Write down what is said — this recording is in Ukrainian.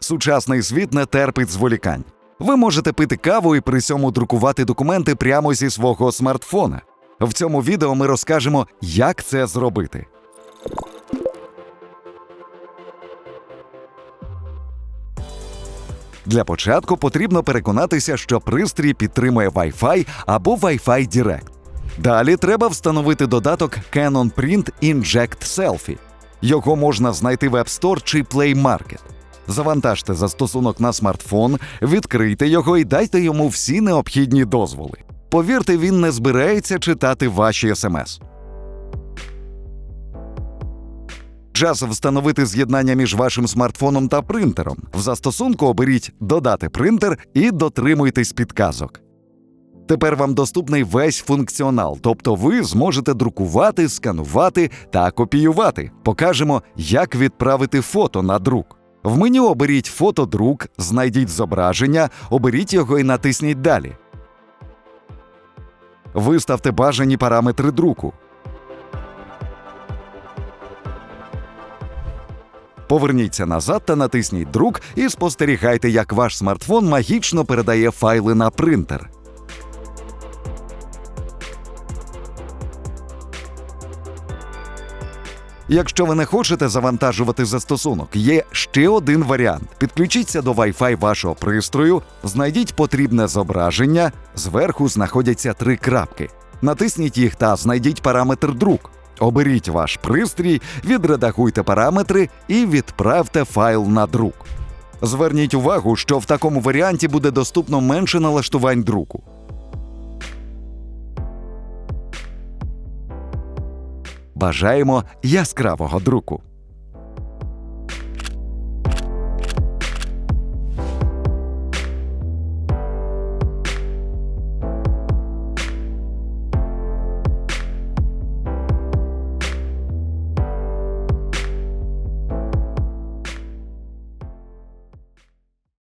Сучасний світ не терпить зволікань. Ви можете пити каву і при цьому друкувати документи прямо зі свого смартфона. В цьому відео ми розкажемо, як це зробити. Для початку потрібно переконатися, що пристрій підтримує Wi-Fi або Wi-Fi Direct. Далі треба встановити додаток Canon Print Inject Selfie. Його можна знайти в App Store чи Play Market. Завантажте застосунок на смартфон, відкрийте його і дайте йому всі необхідні дозволи. Повірте, він не збирається читати ваші смс. Час встановити з'єднання між вашим смартфоном та принтером. В застосунку оберіть Додати принтер і дотримуйтесь підказок. Тепер вам доступний весь функціонал, тобто ви зможете друкувати, сканувати та копіювати. Покажемо, як відправити фото на друк. В меню оберіть фотодрук, знайдіть зображення, оберіть його і натисніть Далі. Виставте бажані параметри друку. Поверніться назад та натисніть друк і спостерігайте, як ваш смартфон магічно передає файли на принтер. Якщо ви не хочете завантажувати застосунок, є ще один варіант: підключіться до Wi-Fi вашого пристрою, знайдіть потрібне зображення. Зверху знаходяться три крапки. Натисніть їх та знайдіть параметр друк. Оберіть ваш пристрій, відредагуйте параметри і відправте файл на друк. Зверніть увагу, що в такому варіанті буде доступно менше налаштувань друку. Бажаємо яскравого друку!